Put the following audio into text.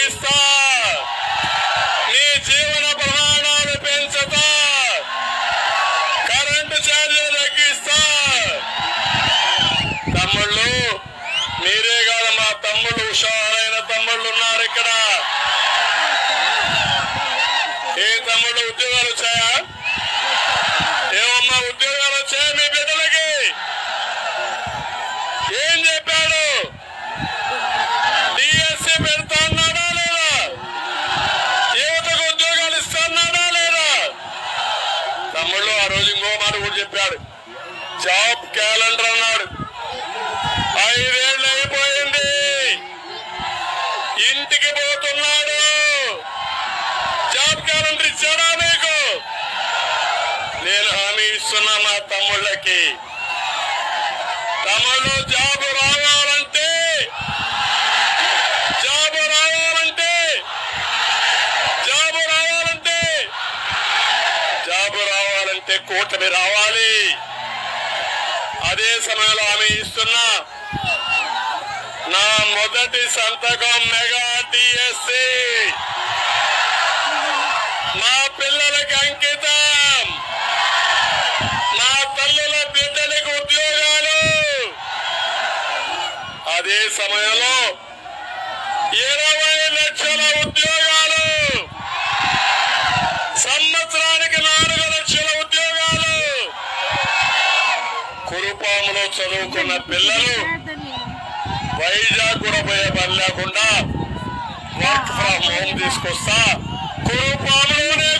తగ్గిస్తా నీ జీవన ప్రమాణాలు పెంచుతా. కరెంటు ఛార్జీలు తగ్గిస్తా. తమ్ముళ్ళు మీరే కాదు మా తమ్ముళ్ళు హుషారైన తమ్ముళ్ళు ఉన్నారు ఇక్కడ. ఏ తమ్ముళ్ళు ఉద్యోగాలు వచ్చాయా? ఏమమ్మా ఉద్యోగాలు వచ్చాయా మీ బిడ్డలకి? ఏం చెప్పాడు? డిఎస్సి పెడతా అన్నాడా లేదా యువతకు ఉద్యోగాలు ఇస్తాన్నాడా లేదా తమ్ముళ్ళు ఆ రోజు ఇంకో మాట కూడా చెప్పాడు. జాబ్ క్యాలెండర్ అన్నాడు. ఐదేళ్ళు అయిపోయింది ఇంటికి పోతున్నాడు. జాబ్ క్యాలెండర్ ఇచ్చాడా మీకు? నేను హామీ ఇస్తున్నా మా తమ్ముళ్ళకి. తమలో జాబ్ రా జాబ్ రావాలంటే జాబ్ రావాలంటే జాబ్ రావాలంటే కూటమి రావాలి. అదే సమయంలో ఆమె ఇస్తున్నా నా మొదటి సంతకం మెగా టిఎస్సి. మా పిల్లలకి అంకితం. నా తల్లుల బిడ్డలకు ఉద్యోగాలు. అదే సమయంలో ఇరవై లక్షల ఉద్యోగ సంవత్సరానికి నాలుగు లక్షల ఉద్యోగాలు కురుపాములో చదువుకున్న పిల్లలు వైజాగ్ కూడా పోయే పని లేకుండా వర్క్ ఫ్రమ్ హోమ్ తీసుకొస్తా. కురుపాములోనే